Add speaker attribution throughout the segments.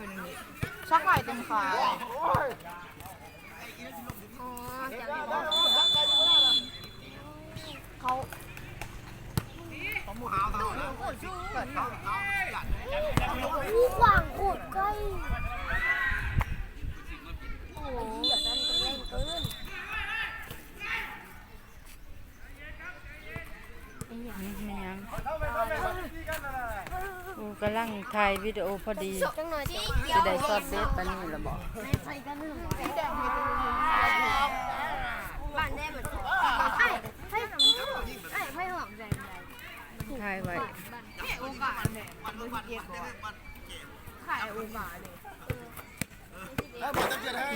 Speaker 1: วันนี้ชักไหลเต็มขา
Speaker 2: อ๋อจำได้ว่า
Speaker 1: เขา
Speaker 2: ผู้ขวางขุดใกล้โอ้ กำ
Speaker 3: ลังถ่ายวิดีโอพอดี
Speaker 2: จะ
Speaker 3: ได้ซอดเบสปานนี้ละบอกถ่ายไว้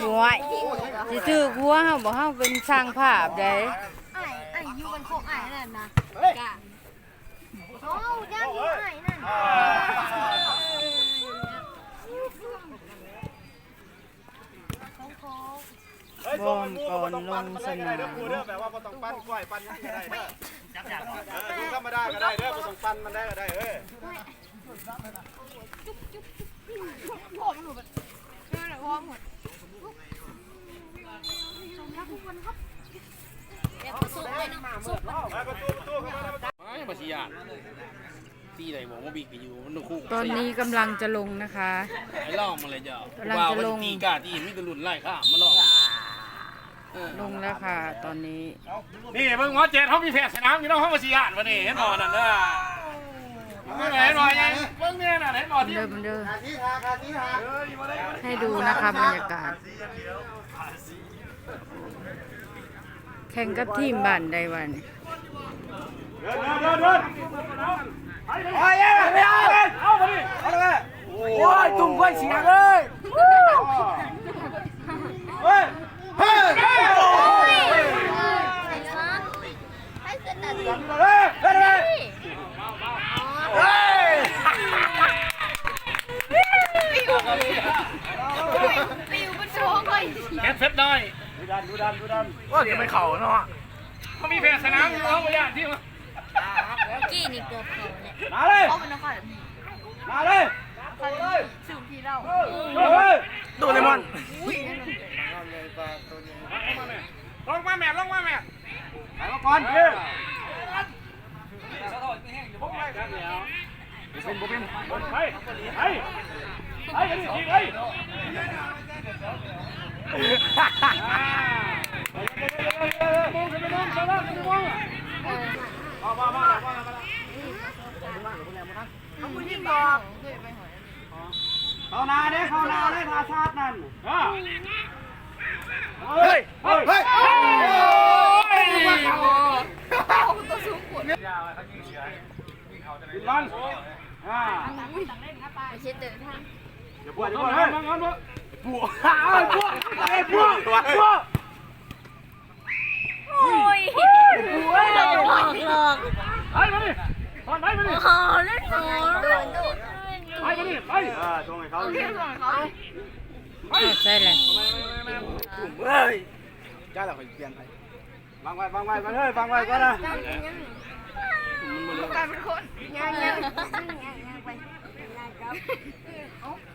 Speaker 3: หน่วยสิถือหัวเฮาบอกเฮาเป็นช่างภาพได้
Speaker 2: ไอ้ไอ้ยูเป็นโคกไอ้นั่นนะโอ้ยังไง นั่น
Speaker 3: วอร์มก่อนลงสนาม
Speaker 4: แบบว่าบ่ต้องปั้นกล้วยปั้นยังก็ได้เด้อเออดูธรรมดาก็ได้เด้อบ่ต้องปั้นมันได้ก็ได้เอ้ย
Speaker 1: ผมหนูแบบเชื่อเลยพ่อหมด
Speaker 2: แบบสุกเลยนะสุก
Speaker 4: ไปประตูประตูเข้ามาแล้วประตู
Speaker 5: ไม่มาชี้ยาน ตีไหนบอกว่าบีกอยู่มันคู่
Speaker 3: ตอนนี้กำลังจะลงนะคะ
Speaker 5: ไอ้ล่องมาเลยเจ้ากำ
Speaker 3: ลังจะลง
Speaker 5: ว่าตีกาตีมีแตะลุนไล่ข้ามมาล่องเออ
Speaker 3: ลงแล้วค่ะ ตอนนี้
Speaker 5: นี่เบิ่งหมอเจ็ดเขามีแพทย์สนามอยู่เน้องเขามาชี้ยานวะนี่เห็นบ่นั่นเด้อเห็นบ่เห็นบ่ยังเบิ่งเนี่ยน่ะเห็นบ่ที่
Speaker 3: เดิมเดิม
Speaker 4: ขาชี้ขาขาชี้ขา
Speaker 3: ให้ดูนะคะบรรยากาศ แข่งกับทีมบ้านใดวัน
Speaker 4: เดินเดินเดิน โอ้ยไม่เอาเอาไปดิเอาเลยโอ้ยตุ่มกล้วยเสียเลยเฮ้ยเฮ้ยเฮ้ย
Speaker 2: ไอ้ฟังไอ้เส้นตัด
Speaker 4: เฮ้ยเฮ้ยเฮ้ย
Speaker 1: ปิวมันโชว์เลย
Speaker 5: แคทเฟสได้
Speaker 4: ดูดันดูดันดูดัน
Speaker 5: ว่าจะไม่เข่าเนาะเขามีแพทย์สนามอยู่เขาบ่ย่านที่มา
Speaker 2: กี้นี่เกือบเขาเนี่ย
Speaker 4: มาเลย
Speaker 1: เขาเป็นนักข่าว
Speaker 4: มาเลย
Speaker 1: สื่อพี่เรา
Speaker 4: เฮ้ย
Speaker 5: โดเรมอนลงมาแม่ลงมาแม่
Speaker 4: ไปมาก่อนเฮ้ย
Speaker 5: เป็นบ่เป็นไปไปไปกันดิไปมามามามามา
Speaker 1: เขาพูดที่บอกเขา
Speaker 4: นาเด้เขานาได้ทาชาตินั่น
Speaker 5: เฮ้ย เฮ้ย เฮ้ย
Speaker 4: โอ๊ย
Speaker 1: ตัวสูงขุดยาวเขายิงเสือวิ่งเขาจะ
Speaker 5: ไปร้อ
Speaker 4: นอ่าตังเไป
Speaker 2: เช็ดเดินทาง
Speaker 4: เดี๋ยวปวดเดี๋ยวปวด
Speaker 5: เฮ้
Speaker 4: ยปวดอ้าวปวดไอ้ปวดปวด
Speaker 2: โอ้ยโอ้ยหลอกหลอก
Speaker 5: ไฮ้ยมาดินไปมาดิ
Speaker 2: โอ้เล่น
Speaker 5: หมด
Speaker 4: ส่งให้เขา
Speaker 1: โออีกเคส่งเขาเอา
Speaker 3: ใส่เลยถุง
Speaker 4: เอ้ยจ้าเราไปเปลี่ยนไปวางไว้วางไว้มาเฮ้ยวางไว้ก็ไดแล้ว
Speaker 1: กลายเป็นคน
Speaker 2: ยังยังยังย่งไปย่าง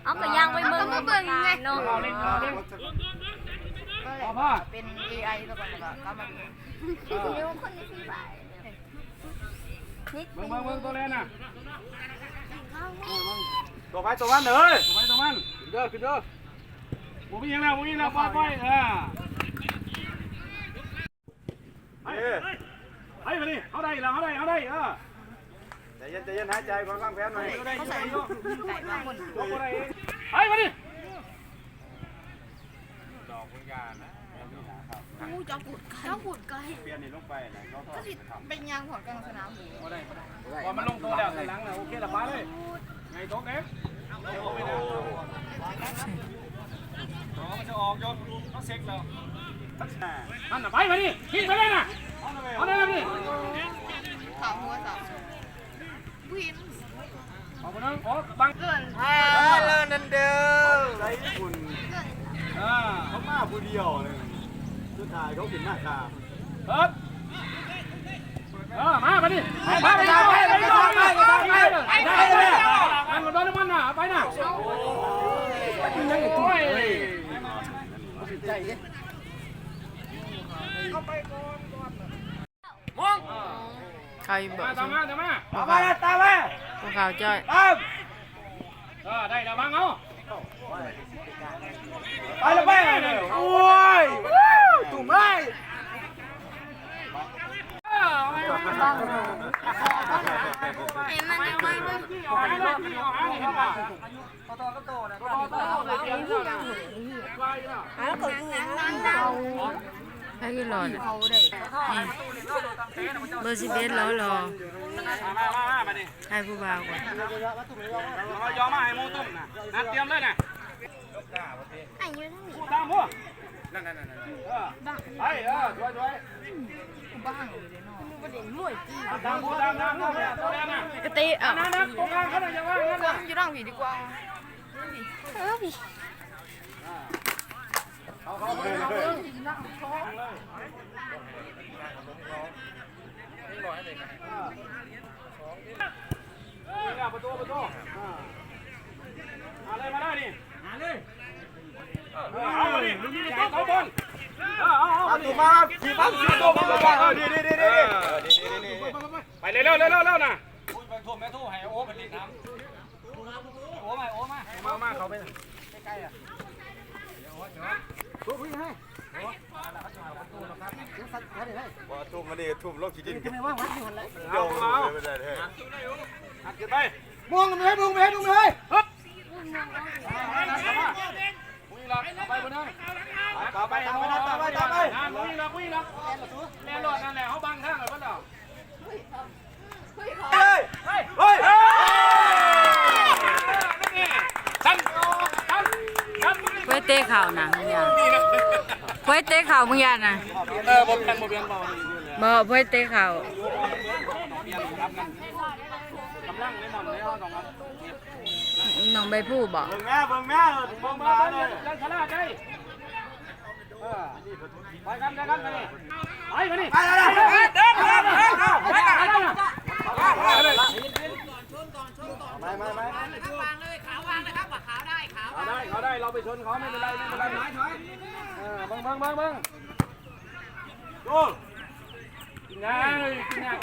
Speaker 2: เอาก็ย่างไว้เบิ่งก็เบิ่งไงเนาะเอเล่เอาน
Speaker 4: พ่อพ่อ
Speaker 1: เป็น AI ตัวก่อนแล้วก็มา
Speaker 2: คือคนที่ที่ไปนิด
Speaker 4: เบิ่งเบิ่งเบิ่งตัวเล่น่ะ ตัวไปตัวมันเลย
Speaker 5: ไปตรงมัน
Speaker 4: ขึ้นเด้อขึ้นเด้อ
Speaker 5: ผมมีอย่างแล้วผมมีแล้วปล่อยปล่อยเออ
Speaker 4: เฮ้ย
Speaker 5: ไปมาดิเอาได้แล้วเอาได้เอาได้เออ
Speaker 4: ใจเย็นใจเย็นหายใจก่อนวางแผนหน่อย
Speaker 1: เขาใส่ลูกใส่บางคน
Speaker 5: ลงอะไรไปมาดิ
Speaker 1: อู้เจ้าขุดเจ้าขุดไกล
Speaker 4: เปลี่ยนนี่ลงไปไหนเขา
Speaker 1: ก็สิเป็นยางผอดกลางสนามหมู
Speaker 5: พอมันลงตัวแล้วหลังนะโอเคละไปเลยไงตกเด็กอ๋อมัน จะออกยอดรูเขาเซ็กเราท่านไปมาดิยินไปเลยนะเอาเลยวนี่
Speaker 1: ขาหัวสับวิน
Speaker 5: ขอบคุณนะขอบัง
Speaker 1: เกิน
Speaker 4: ฮ่าเลินนันเดิมไรคุณเขามาผู้เดียวเลยสุดท้ายเขาเห็นหน้าตา
Speaker 5: เฮ้ยออมาไปดิมาไปดิไปไปไปไปไปไปไป แล้วมันน่ะไปน่ะยังไงตัวใจ
Speaker 4: เย็น
Speaker 3: เข้าไปก่อนก่อน
Speaker 5: มองใครบอกตามมาตามมา
Speaker 4: ตามมาตามมา
Speaker 3: พวกเขาจ้อย
Speaker 4: ตาม
Speaker 5: เออได้แล้วบ้างเอา
Speaker 4: ไปแล้วไปโอ้ยตุ่ม
Speaker 2: ไม้ตั้ง อาไว้เลย
Speaker 5: เอาหาเลยเอาหาเลยครับ
Speaker 3: ให้ขึ้นรอน่ะนี่เบอร์สิบเอ็ด รอรอ
Speaker 5: มามามามาดิ
Speaker 3: ให้ผู้บ่าวก่อน
Speaker 5: เรายอมมาให้มูตุ้มนะนัดเตรียมเลยนะ
Speaker 2: ไอ้ยืนนี่
Speaker 5: ตามพวกนั่นนั่นนั่นเออไปเออช่วยช่วย
Speaker 2: ประเด็นมวยจี
Speaker 5: ตามพวกตามตามตามตัวแดงนะ
Speaker 3: กติอ่ะ
Speaker 5: นั่นนะตรงกลางเขาหน่อยอย่าว่างั้นนะ
Speaker 3: อยู่ร่างผีดีกว่า
Speaker 2: เออพี่
Speaker 5: ประตูประตูมาเลยมาได้นี่มาเลยเอามาดิเอาเขาบอล
Speaker 4: ตุ่มาขี่ปั๊บขี่ตุ่มมาดีดีดีดี
Speaker 5: ไปเร็วเร็วเร็วเร็วนะ
Speaker 4: โอ้มาโอ้มา
Speaker 5: มามาเขาไป
Speaker 6: ทุ่มมาดิทุ่มโลกขี้ดิน
Speaker 4: ไม่ว่าวัดอยู่หันเลย
Speaker 6: เดี๋ยวไม่ได้เลย
Speaker 5: อัดขึ้นไป
Speaker 4: มองกันเลยมองไปดูเลย
Speaker 5: วิ่งหลักไปบนนั้น
Speaker 4: ตามไปตามไปตามไปตามไป
Speaker 5: วิ่งหลักวิ่งหลักแน่นอนนั่นแหละเขาบังทางเลยพ่อเจ้า
Speaker 4: เฮ้ยเฮ้ยเฮ้ย
Speaker 5: ชั้นชั้นชั้น
Speaker 3: เพื่อเตะเข่านะมึงยานเพื่อเตะเข่ามึงยานนะ
Speaker 5: เออผมเป็นผมเป็นบอล
Speaker 3: บ่เพื่อเตะเข่ากำ
Speaker 5: ลังไม่หมดเลยองคน
Speaker 3: น้องใบผู้บอก
Speaker 4: เบิ่งแม่เบิ่งแม่เบิ่ง
Speaker 5: มา
Speaker 4: มา
Speaker 5: เล
Speaker 4: ย
Speaker 5: ยังชนะใจ ไปกันไปกันไปนี่ไปไปนี่
Speaker 4: ไปเลยเดินเดินเดิน
Speaker 5: ไปกันไปกัน
Speaker 4: ไม่ไม่ไม่
Speaker 5: เขาได้เขาได้เราไปชนเขาไม่เป็นไรไม่เป็นไรถอยถอยเออบังบังบังบังโอ้กินง่ายกินง่าย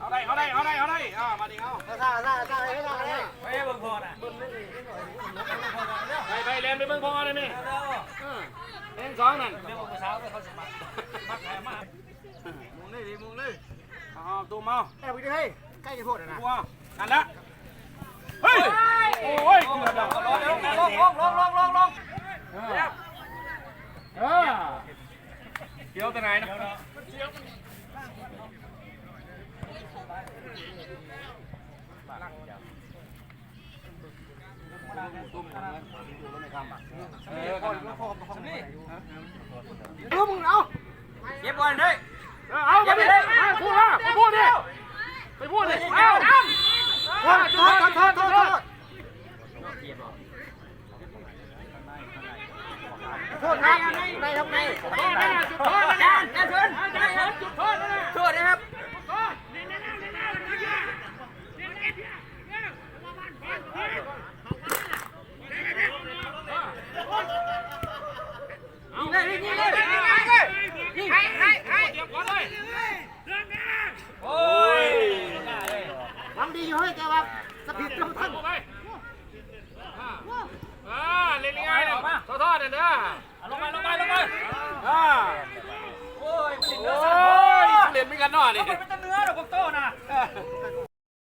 Speaker 5: เอาได้เอาได้เอาได้เอาได้อ่ามาดิเอา
Speaker 4: ท่าท่าท่าท่าท่า
Speaker 5: ไปเบิ่งพอน่ะไปไปเล่นไปเบิ่งพอได้ไหม เล่นสองนั่นเดี๋ยวผมเช้าไปเขาสมัครมัดแผลมามุงเลยดิมุงเลยอ๋อตูมเอา
Speaker 4: แอบไปดิเฮ้ยใกล้จะพูดนะ
Speaker 5: ตัวนั่นละเฮ้ยโอ้ยเกือบแล้วลงลงลงลงลงลงลงเออเดี๋ยวตัวไหนนะเออ ก่อน
Speaker 4: ดูมึงเอา
Speaker 5: เก็บบอลเลยเอาไปดิพูดมาไปพูดดิไปพูดดิเอา
Speaker 4: โทษโทษโทษโทษโทษโทษครับในทำไง
Speaker 5: จุดโทษนะจุดโทษนะจุดโทษนะจุดโทษนะ
Speaker 4: โทษนะครับ
Speaker 5: ยิงเลยยิงเลยยิงเลยยิงให้ให้ให้เตรียมก่อนเลยโอ้ย
Speaker 4: ทำดีอยู่เฮ้ยแกว่าสะ ผิดจำท่าน
Speaker 5: ไปอ่าเล่นง่ายเลยทอดทอดเด้อลงไปลงไปลงไปอ่าโอ้ยโอ้ยเล่นไม่กันหน่อยนี่